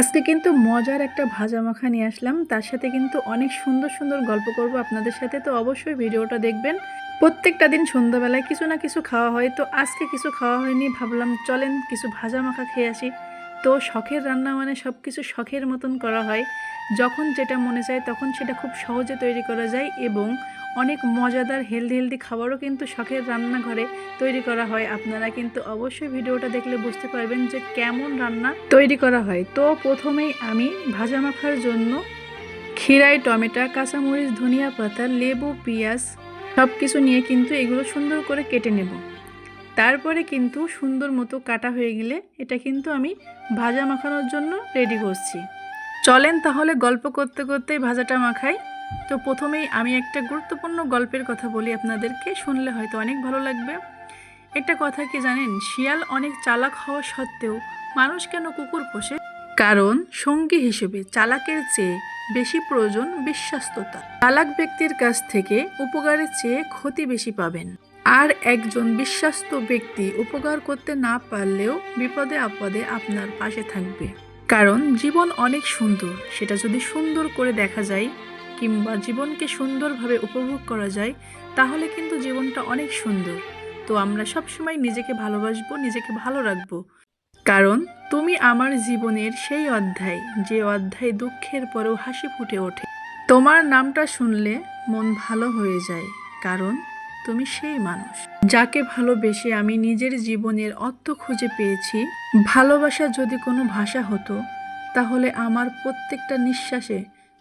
আজকে কিন্তু মজার একটা ভাজা মাখা নিয়ে আসলাম। তার সাথে কিন্তু অনেক সুন্দর সুন্দর গল্প করব আপনাদের সাথে। তো অবশ্যই ভিডিওটা দেখবেন। প্রত্যেকটা দিন সন্ধ্যাবেলায় কিছু না কিছু খাওয়া হয়। তো আজকে কিছু খাওয়া হয়নি। ভাবলাম চলেন কিছু ভাজা মাখা খেয়ে আসি। তো শখের রান্না মানে সব কিছু শখের মতন করা হয়। যখন যেটা মনে চায় তখন সেটা খুব সহজে তৈরি করা যায় এবং অনেক মজাদার হেলদি হেলদি খাবারও কিন্তু শখের রান্নাঘরে তৈরি করা হয়। আপনারা কিন্তু অবশ্যই ভিডিওটা দেখলে বুঝতে পারবেন যে কেমন রান্না তৈরি করা হয়। তো প্রথমেই আমি ভাজা মাখার জন্য খিরাই টমেটো, কাঁচামরিচ, ধনিয়া পাতা, লেবু, পেঁয়াজ সব কিছু নিয়ে কিন্তু এগুলো সুন্দর করে কেটে নেব। তারপরে কিন্তু সুন্দর মতো কাটা হয়ে গেলে এটা কিন্তু আমি ভাজা মাখানোর জন্য রেডি করছি। চলেন তাহলে গল্প করতে করতেই ভাজাটা মাখাই। তো প্রথমেই আমি একটা গুরুত্বপূর্ণ গল্পের কথা বলি আপনাদেরকে, শুনলে হয়তো অনেক ভালো লাগবে। একটা কথা কি জানেন? শিয়াল অনেক চালাক হওয়া সত্ত্বেও মানুষ কেন কুকুর পোষে? কারণ সঙ্গী হিসেবে চালাকের চেয়ে বেশি প্রয়োজন বিশ্বাস্ততা। চালাক ব্যক্তির কাছ থেকে উপকারের চেয়ে ক্ষতি বেশি পাবেন। আর একজন বিশ্বাস্ত ব্যক্তি উপকার করতে না পারলেও বিপদে আপদে আপনার পাশে থাকবে। কারণ জীবন অনেক সুন্দর, সেটা যদি সুন্দর করে দেখা যায় কিংবা জীবনকে সুন্দরভাবে উপভোগ করা যায়, তাহলে কিন্তু জীবনটা অনেক সুন্দর। তো আমরা সবসময় নিজেকে ভালোবাসবো, নিজেকে ভালো রাখব। কারণ তুমি আমার জীবনের সেই অধ্যায়, যে অধ্যায় দুঃখের পরেও হাসি ফুটে ওঠে। তোমার নামটা শুনলে মন ভালো হয়ে যায়, কারণ তুমি সেই মানুষ। যাকে ভালোবেসে আমি নিজের জীবনের অর্থ খুঁজে পেয়েছি, ভালোবাসা যদি কোনো ভাষা হতো, তাহলে আমার প্রত্যেকটা নিঃশ্বাসে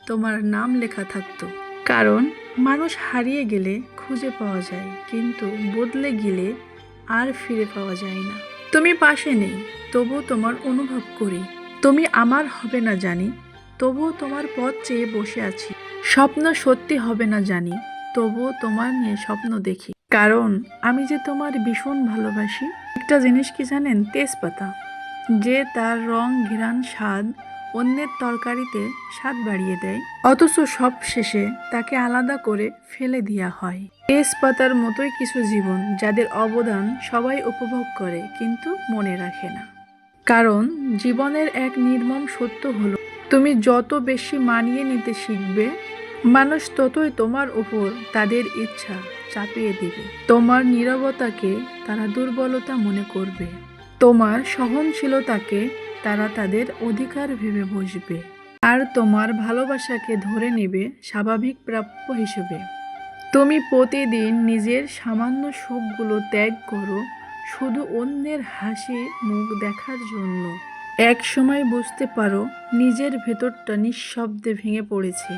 তোমার নাম লেখা থাকতো। কারণ মানুষ হারিয়ে গেলে খুঁজে পাওয়া যায়, কিন্তু বদলে গেলে আর ফিরে পাওয়া যায় না। তুমি পাশে নেই, তবুও তোমার অনুভব করি। তুমি আমার হবে না জানি, তবুও তোমার পথ চেয়ে বসে আছি। স্বপ্ন সত্যি হবে না জানি, তবুও তোমার নিয়ে স্বপ্ন দেখি। কারণ আমি যে তোমার ভীষণ ভালোবাসি, একটা জিনিস কি জানেন? তেজপাতা। যে তার রং ঘিরান স্বাদ অন্যের তরকারিতে স্বাদ বাড়িয়ে দেয়। অথচ সব শেষে তাকে আলাদা করে ফেলে দেওয়া হয়। তেজপাতার মতোই কিছু জীবন যাদের অবদান সবাই উপভোগ করে কিন্তু মনে রাখে না। কারণ জীবনের এক নির্মম সত্য হলো, তুমি যত বেশি মানিয়ে নিতে শিখবে, মানুষ ততই তোমার উপর তাদের ইচ্ছা চাপিয়ে দিবে। তোমার নীরবতাকে তারা দুর্বলতা মনে করবে। তোমার সহনশীলতাকে তারা তাদের অধিকার ভেবে বসবে। আর তোমার ভালোবাসাকে ধরে নেবে স্বাভাবিক প্রাপ্য হিসেবে। তুমি প্রতিদিন নিজের সামান্য সুখগুলো ত্যাগ করো শুধু অন্যের হাসি মুখ দেখার জন্য। এক সময় বুঝতে পারো নিজের ভেতরটা নিঃশব্দে ভেঙে পড়েছে।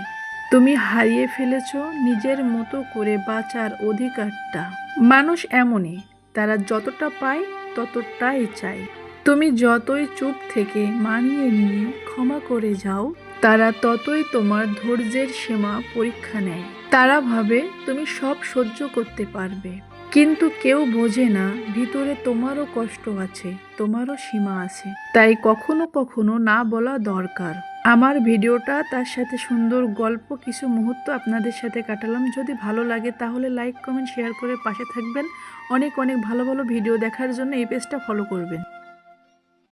তুমি হারিয়ে ফেলেছ নিজের মতো করে বাঁচার অধিকারটা। মানুষ এমনই, তারা যতটা পায় ততটাই চায়। তুমি যতই চুপ থেকে মানিয়ে নিয়ে ক্ষমা করে যাও, তারা ততই তোমার ধৈর্যের সীমা পরীক্ষা নেয়। তারা ভাবে তুমি সব সহ্য করতে পারবে। কিন্তু কেউ বোঝে না, ভিতরে তোমারও কষ্ট আছে, তোমারও সীমা আছে। তাই কখনো কখনো না বলা দরকার। আমার ভিডিওটা, তার সাথে সুন্দর গল্প, কিছু মুহূর্ত আপনাদের সাথে কাটালাম। যদি ভালো লাগে, তাহলে লাইক, কমেন্ট, শেয়ার করে পাশে থাকবেন। অনেক অনেক ভালো ভালো ভিডিও দেখার জন্য এই পেজটা ফলো করবেন।